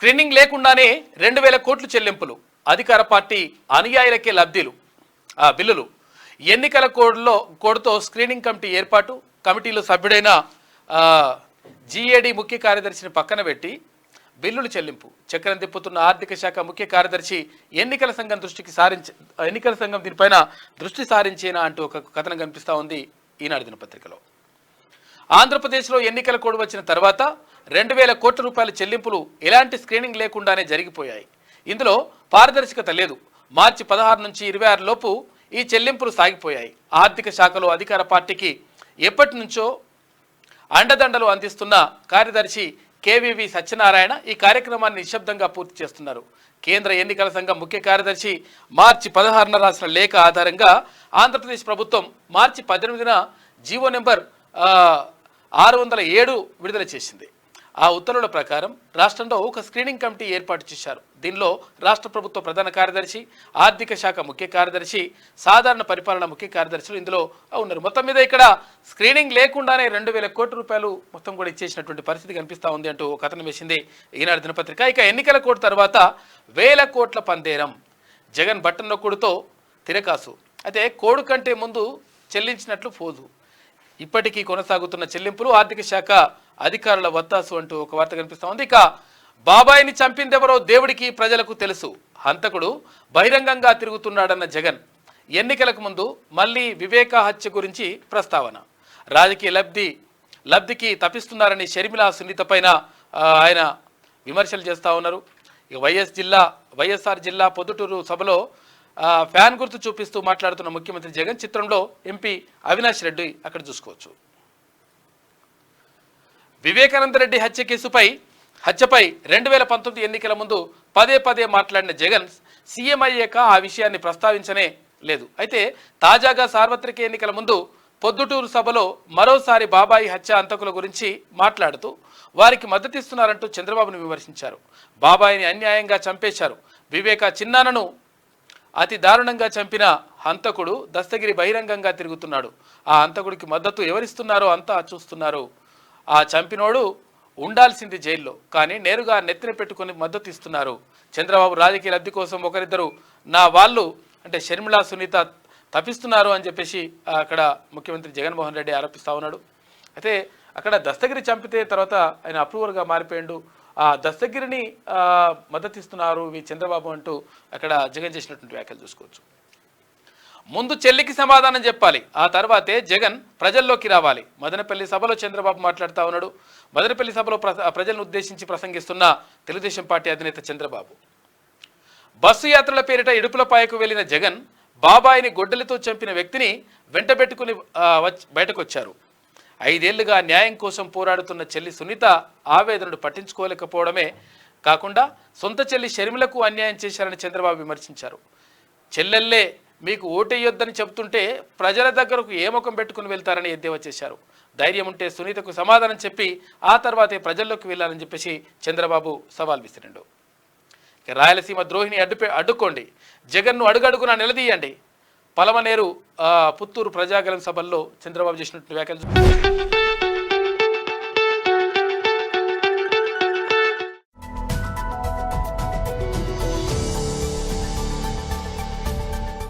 Screening లేకుండానే రెండు వేల కోట్లు చెల్లింపులు అధికార పార్టీ అనుయాయులకే లబ్ధిలు ఆ, బిల్లులు. ఎన్నికల కోడ్లో కోడ్తో స్క్రీనింగ్ కమిటీ ఏర్పాటు కమిటీలో సభ్యుడైన జీఏడి ముఖ్య కార్యదర్శిని పక్కన పెట్టి బిల్లులు చెల్లింపు. చక్రం తిప్పుతున్న ఆర్థిక శాఖ ముఖ్య కార్యదర్శి ఎన్నికల సంఘం దృష్టికి సారించి ఎన్నికల సంఘం దీనిపైన దృష్టి సారించేనా అంటూ ఒక కథనం కనిపిస్తూ ఉంది ఈనాడు దినపత్రికలో. ఆంధ్రప్రదేశ్లో ఎన్నికల కోడ్ వచ్చిన తర్వాత రెండు వేల కోట్ల రూపాయల చెల్లింపులు ఎలాంటి స్క్రీనింగ్ లేకుండానే జరిగిపోయాయి. ఇందులో పారదర్శకత లేదు. మార్చి పదహారు నుంచి ఇరవై ఆరు లోపు ఈ చెల్లింపులు సాగిపోయాయి. ఆర్థిక శాఖలో అధికార పార్టీకి ఎప్పటి నుంచో అండదండలు అందిస్తున్న కార్యదర్శి కేవీవి సత్యనారాయణ ఈ కార్యక్రమాన్ని నిశ్శబ్దంగా పూర్తి చేస్తున్నారు. కేంద్ర ఎన్నికల సంఘం ముఖ్య కార్యదర్శి మార్చి పదహారున రాసిన లేఖ ఆధారంగా ఆంధ్రప్రదేశ్ ప్రభుత్వం మార్చి పద్దెనిమిదిన జీవో నెంబర్ ఆరు వందల ఏడు విడుదల చేసింది. ఆ ఉత్తర్వుల ప్రకారం రాష్ట్రంలో ఒక స్క్రీనింగ్ కమిటీ ఏర్పాటు చేశారు. దీనిలో రాష్ట్ర ప్రభుత్వ ప్రధాన కార్యదర్శి ఆర్థిక శాఖ ముఖ్య కార్యదర్శి సాధారణ పరిపాలన ముఖ్య కార్యదర్శులు ఇందులో ఉన్నారు. మొత్తం మీద ఇక్కడ స్క్రీనింగ్ లేకుండానే రెండు వేల కోట్ల రూపాయలు మొత్తం కూడా ఇచ్చేసినటువంటి పరిస్థితి కనిపిస్తూ ఉంది అంటూ కథనం వేసింది ఈనాడు దినపత్రిక. ఇక ఎన్నికల కోడ్ తర్వాత వేల కోట్ల పందేరం జగన్ బట్టన్ నొక్కుడుతో తిరకాసు. అయితే కోడు కంటే ముందు చెల్లించినట్లు ఫోజు. ఇప్పటికీ కొనసాగుతున్న చెల్లింపులు ఆర్థిక శాఖ అధికారుల వత్తాసు అంటూ ఒక వార్త కనిపిస్తా ఉంది. ఇక బాబాయిని చంపిందెవరో దేవుడికి ప్రజలకు తెలుసు. హంతకుడు బహిరంగంగా తిరుగుతున్నాడన్న జగన్. ఎన్నికలకు ముందు మళ్ళీ వివేక హత్య గురించి ప్రస్తావన. రాజకీయ లబ్ధి లబ్ధికి తప్పిస్తున్నారని షర్మిల సునీత పైన ఆయన విమర్శలు చేస్తూ ఉన్నారు. ఇక వైఎస్ జిల్లా వైఎస్ఆర్ జిల్లా పొద్దుటూరు సభలో ఫ్యాన్ గుర్తు చూపిస్తూ మాట్లాడుతున్న ముఖ్యమంత్రి జగన్ చిత్రంలో ఎంపీ అవినాష్ రెడ్డి అక్కడ చూసుకోవచ్చు. వివేకానంద రెడ్డి హత్య కేసుపై హత్యపై రెండు వేల పంతొమ్మిది ఎన్నికల ముందు పదే పదే మాట్లాడిన జగన్ సీఎం అయ్యాక ఆ విషయాన్ని ప్రస్తావించనే లేదు. అయితే తాజాగా సార్వత్రిక ఎన్నికల ముందు పొద్దుటూరు సభలో మరోసారి బాబాయి హత్య అంతకుల గురించి మాట్లాడుతూ వారికి మద్దతిస్తున్నారంటూ చంద్రబాబును విమర్శించారు. బాబాయిని అన్యాయంగా చంపేశారు. వివేక చిన్నానను అతి దారుణంగా చంపిన హంతకుడు దస్తగిరి బహిరంగంగా తిరుగుతున్నాడు. ఆ హంతకుడికి మద్దతు ఎవరిస్తున్నారో అంతా చూస్తున్నారు ఆ చంపినోడు ఉండాల్సింది జైల్లో. కానీ నేరుగా నెత్తిన పెట్టుకొని మద్దతు ఇస్తున్నారు. చంద్రబాబు రాజకీయ లబ్ధి కోసం ఒకరిద్దరు నా వాళ్ళు అంటే షర్మిలా సునీత తప్పిస్తున్నారు అని చెప్పేసి అక్కడ ముఖ్యమంత్రి జగన్మోహన్ రెడ్డి ఆరోపిస్తా ఉన్నాడు. అయితే అక్కడ దస్తగిరి చంపితే తర్వాత ఆయన అప్రూవర్గా మారిపోయిండు. ఆ దస్తగిరిని మద్దతిస్తున్నారు ఈ చంద్రబాబు అంటూ అక్కడ జగన్ చేసినటువంటి వ్యాఖ్యలు చూసుకోవచ్చు. ముందు చెల్లికి సమాధానం చెప్పాలి. ఆ తర్వాతే జగన్ ప్రజల్లోకి రావాలి. మదనపల్లి సభలో చంద్రబాబు మాట్లాడుతూ ఉన్నాడు. మదనపల్లి సభలో ప్రజలను ఉద్దేశించి ప్రసంగిస్తున్న తెలుగుదేశం పార్టీ అధినేత చంద్రబాబు. బస్సు యాత్రల పేరిట ఇడుపులపాయకు వెళ్ళిన జగన్ బాబాయిని గొడ్డలితో చంపిన వ్యక్తిని వెంటబెట్టుకుని బయటకొచ్చారు. ఐదేళ్ళుగా న్యాయం కోసం పోరాడుతున్న చెల్లి సునీత ఆవేదనను పట్టించుకోలేకపోవడమే కాకుండా సొంత చెల్లి షర్మిలకు అన్యాయం చేశారని చంద్రబాబు విమర్శించారు. చెల్లెల్లే మీకు ఓటేయొద్దని చెప్తుంటే ప్రజల దగ్గరకు ఏ ముఖం పెట్టుకుని వెళ్తారని ఎద్దేవా చేశారు. ధైర్యం ఉంటే సునీతకు సమాధానం చెప్పి ఆ తర్వాతే ప్రజల్లోకి వెళ్ళాలని చెప్పేసి చంద్రబాబు సవాల్ విసిరిండు. రాయలసీమ ద్రోహిని అడ్డు అడ్డుకోండి. జగన్ను అడుగడుగునా నిలదీయండి. పలమనేరు పుత్తూరు ప్రజాగలం సభల్లో చంద్రబాబు చేసినట్టు వ్యాఖ్యలు